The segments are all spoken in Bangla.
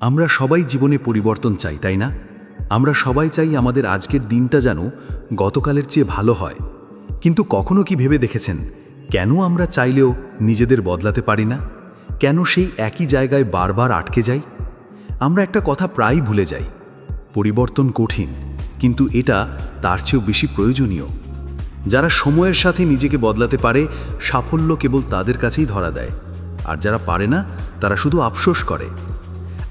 আমরা সবাই জীবনে পরিবর্তন চাই, তাই না? আমরা সবাই চাই আমাদের আজকের দিনটা যেন গতকালের চেয়ে ভালো হয়। কিন্তু কখনো কি ভেবে দেখেছেন, কেন আমরা চাইলেও নিজেদের বদলাতে পারি না? কেন সেই একই জায়গায় বারবার আটকে যাই? আমরা একটা কথা প্রায়ই ভুলে যাই, পরিবর্তন কঠিন, কিন্তু এটা তার চেয়েও বেশি প্রয়োজনীয়। যারা সময়ের সাথে নিজেকে বদলাতে পারে, সাফল্য কেবল তাদের কাছেই ধরা দেয়, আর যারা পারে না, তারা শুধু আফসোস করে।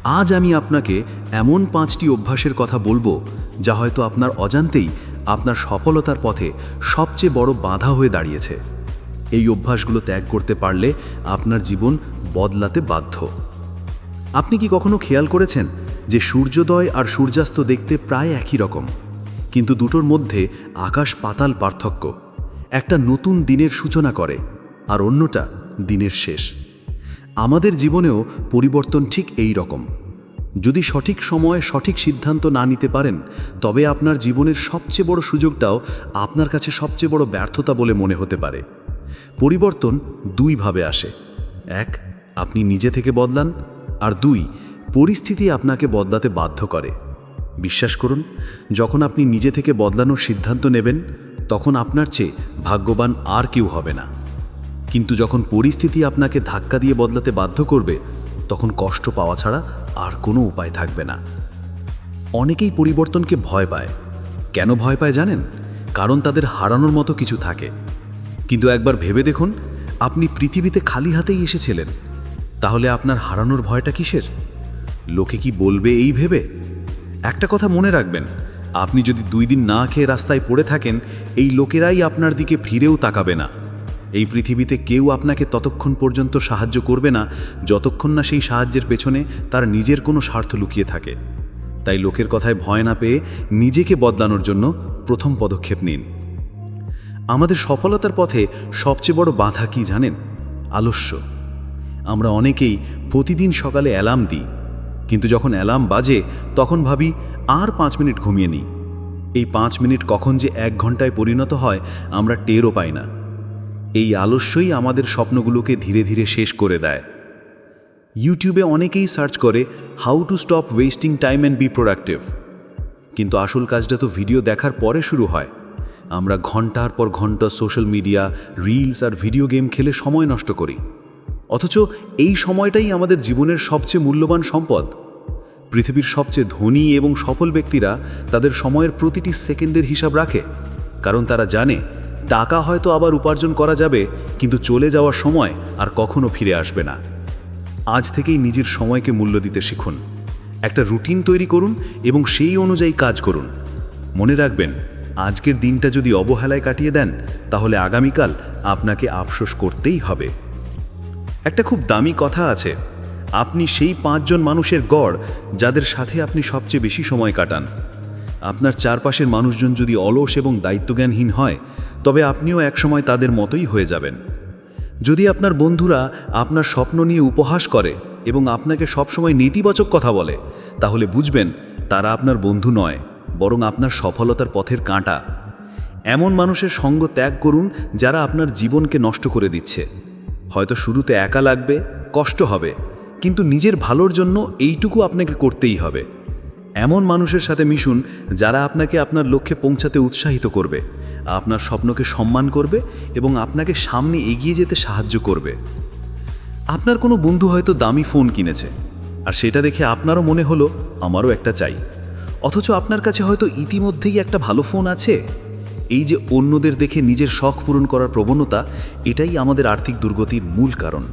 আজ আমি আপনাকে এমন পাঁচটি অভ্যাসের কথা বলব যা হয়তো আপনার অজান্তেই আপনার সফলতার পথে সবচেয়ে বড় বাধা হয়ে দাঁড়িয়েছে। এই অভ্যাসগুলো ত্যাগ করতে পারলে আপনার জীবন বদলাতে বাধ্য। আপনি কি কখনো খেয়াল করেছেন যে সূর্যোদয় আর সূর্যাস্ত দেখতে প্রায় একই রকম, কিন্তু দুটোর মধ্যে আকাশ পাতাল পার্থক্য, একটা নতুন দিনের সূচনা করে আর অন্যটা দিনের শেষ? আমাদের জীবনেও পরিবর্তন ঠিক এই রকম। যদি সঠিক সময়ে সঠিক সিদ্ধান্ত না নিতে পারেন, তবে আপনার জীবনের সবচেয়ে বড় সুযোগটাও আপনার কাছে সবচেয়ে বড় ব্যর্থতা বলে মনে হতে পারে। পরিবর্তন দুইভাবে আসে। এক, আপনি নিজে থেকে বদলান। আর দুই, পরিস্থিতি আপনাকে বদলাতে বাধ্য করে। বিশ্বাস করুন, যখন আপনি নিজে থেকে বদলানোর সিদ্ধান্ত নেবেন, তখন আপনার চেয়ে ভাগ্যবান আর কেউ হবে না। কিন্তু যখন পরিস্থিতি আপনাকে ধাক্কা দিয়ে বদলাতে বাধ্য করবে, তখন কষ্ট পাওয়া ছাড়া আর কোনো উপায় থাকবে না। অনেকেই পরিবর্তনকে ভয় পায়। কেন ভয় পায় জানেন? কারণ তাদের হারানোর মতো কিছু থাকে। কিন্তু একবার ভেবে দেখুন, আপনি পৃথিবীতে খালি হাতেই এসেছিলেন। তাহলে আপনার হারানোর ভয়টা কিসের? লোকে কি বলবে এই ভেবে? একটা কথা মনে রাখবেন, আপনি যদি দুই দিন না খেয়ে রাস্তায় পড়ে থাকেন, এই লোকেরাই আপনার দিকে ফিরেও তাকাবে না। এই পৃথিবীতে কেউ আপনাকে ততক্ষণ পর্যন্ত সাহায্য করবে না, যতক্ষণ না সেই সাহায্যের পেছনে তার নিজের কোনো স্বার্থ লুকিয়ে থাকে। তাই লোকের কথায় ভয় না পেয়ে নিজেকে বদলানোর জন্য প্রথম পদক্ষেপ নিন। আমাদের সফলতার পথে সবচেয়ে বড় বাধা কি জানেন? আলস্য। আমরা অনেকেই প্রতিদিন সকালে অ্যালার্ম দিই, কিন্তু যখন অ্যালার্ম বাজে, তখন ভাবি, আর পাঁচ মিনিট ঘুমিয়ে নিই। এই পাঁচ মিনিট কখন যে এক ঘন্টায় পরিণত হয়, আমরা টেরও পাই না। এই আলস্যই আমাদের স্বপ্নগুলোকে ধীরে ধীরে শেষ করে দেয়। ইউটিউবে অনেকেই সার্চ করে how to stop wasting time and be productive কিন্তু আসল কাজটা তো ভিডিও দেখার পরে শুরু হয়। আমরা ঘণ্টার পর ঘণ্টা সোশ্যাল মিডিয়া, রিলস আর ভিডিও গেম খেলে সময় নষ্ট করি। অথচ এই সময়টাই আমাদের জীবনের সবচেয়ে মূল্যবান সম্পদ। পৃথিবীর সবচেয়ে ধনী এবং সফল ব্যক্তিরা তাদের সময়ের প্রতিটি সেকেন্ডের হিসাব রাখে, কারণ তারা জানে টাকা হয়তো আবার উপার্জন করা যাবে, কিন্তু চলে যাওয়ার সময় আর কখনো ফিরে আসবে না। আজ থেকেই নিজের সময়কে মূল্য দিতে শিখুন। একটা রুটিন তৈরি করুন এবং সেই অনুযায়ী কাজ করুন। মনে রাখবেন, আজকের দিনটা যদি অবহেলায় কাটিয়ে দেন, তাহলে আগামীকাল আপনাকে আফসোস করতেই হবে। একটা খুব দামি কথা আছে, আপনি সেই পাঁচজন মানুষের গড় যাদের সাথে আপনি সবচেয়ে বেশি সময় কাটান। আপনার চারপাশের মানুষজন যদি অলস এবং দায়িত্বজ্ঞানহীন হয়, তবে আপনিও একসময় তাদের মতোই হয়ে যাবেন। যদি আপনার বন্ধুরা আপনার স্বপ্ন নিয়ে উপহাস করে এবং আপনাকে সবসময় নেতিবাচক কথা বলে, তাহলে বুঝবেন তারা আপনার বন্ধু নয়, বরং আপনার সফলতার পথের কাঁটা। এমন মানুষের সঙ্গ ত্যাগ করুন যারা আপনার জীবনকে নষ্ট করে দিচ্ছে। হয়তো শুরুতে একা লাগবে, কষ্ট হবে, কিন্তু নিজের ভালোর জন্য এইটুকু আপনাকে করতেই হবে। এমন মানুষের সাথে মিশুন যারা আপনাকে আপনার লক্ষ্যে পৌঁছাতে উৎসাহিত করবে, আপনার স্বপ্নকে সম্মান করবে এবং আপনাকে সামনে এগিয়ে যেতে সাহায্য করবে। আপনার কোনো বন্ধু হয়তো দামি ফোন কিনেছে, আর সেটা দেখে আপনারও মনে হলো, আমারও একটা চাই। অথচ আপনার কাছে হয়তো ইতিমধ্যেই একটা ভালো ফোন আছে। এই যে অন্যদের দেখে নিজের শখ পূরণ করার প্রবণতা, এটাই আমাদের আর্থিক দুর্গতির মূল কারণ।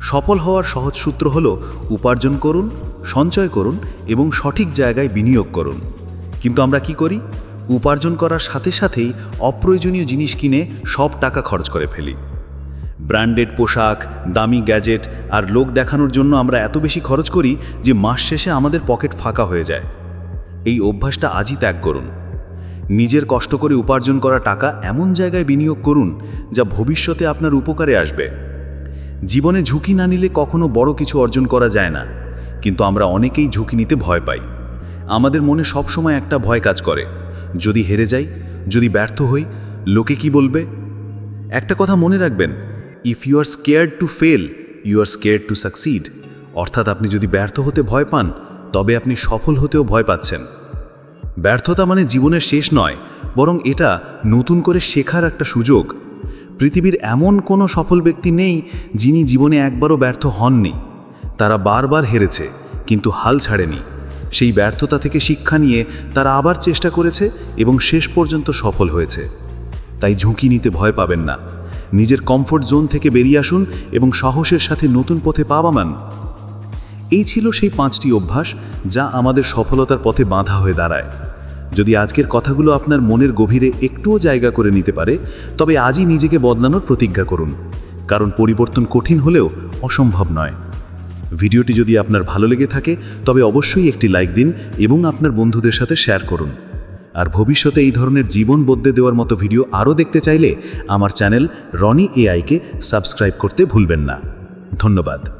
সফল হওয়ার সহজ সূত্র হল উপার্জন করুন, সঞ্চয় করুন এবং সঠিক জায়গায় বিনিয়োগ করুন। কিন্তু আমরা কি করি? উপার্জন করার সাথে সাথেই অপ্রয়োজনীয় জিনিস কিনে সব টাকা খরচ করে ফেলি। ব্র্যান্ডেড পোশাক, দামি গ্যাজেট আর লোক দেখানোর জন্য আমরা এত বেশি খরচ করি যে মাস শেষে আমাদের পকেট ফাঁকা হয়ে যায়। এই অভ্যাসটা আজই ত্যাগ করুন। নিজের কষ্ট করে উপার্জন করা টাকা এমন জায়গায় বিনিয়োগ করুন যা ভবিষ্যতে আপনার উপকারে আসবে। জীবনে ঝুঁকি না নিলে কখনো বড় কিছু অর্জন করা যায় না, কিন্তু আমরা অনেকেই ঝুঁকি নিতে ভয় পাই। আমাদের মনে সবসময় একটা ভয় কাজ করে, যদি হেরে যাই, যদি ব্যর্থ হই, লোকে কি বলবে? একটা কথা মনে রাখবেন if you are scared to fail you are scared to succeed অর্থাৎ আপনি যদি ব্যর্থ হতে ভয় পান, তবে আপনি সফল হতেও ভয় পাচ্ছেন। ব্যর্থতা মানে জীবনের শেষ নয়, বরং এটা নতুন করে শেখার একটা সুযোগ। পৃথিবীর এমন কোনো সফল ব্যক্তি নেই যিনি জীবনে একবারও ব্যর্থ হননি। তারা বারবার হেরেছে, কিন্তু হাল ছাড়েনি। সেই ব্যর্থতা থেকে শিক্ষা নিয়ে তারা আবার চেষ্টা করেছে এবং শেষ পর্যন্ত সফল হয়েছে। তাই ঝুঁকি নিতে ভয় পাবেন না। নিজের কমফোর্ট জোন থেকে বেরিয়ে আসুন এবং সাহসের সাথে নতুন পথে পা বামান। এই ছিল সেই পাঁচটি অভ্যাস যা আমাদের সফলতার পথে বাঁধা হয়ে দাঁড়ায়। যদি আজকের কথাগুলো আপনার মনের গভীরে একটুও জায়গা করে নিতে পারে, তবে আজই নিজেকে বদলানোর প্রতিজ্ঞা করুন। কারণ পরিবর্তন কঠিন হলেও অসম্ভব নয়। ভিডিওটি যদি আপনার ভালো লেগে থাকে, তবে অবশ্যই একটি লাইক দিন এবং আপনার বন্ধুদের সাথে শেয়ার করুন। আর ভবিষ্যতে এই ধরনের জীবন বদলে দেওয়ার মতো ভিডিও আরও দেখতে চাইলে আমার চ্যানেল রনি এআইকে সাবস্ক্রাইব করতে ভুলবেন না। ধন্যবাদ।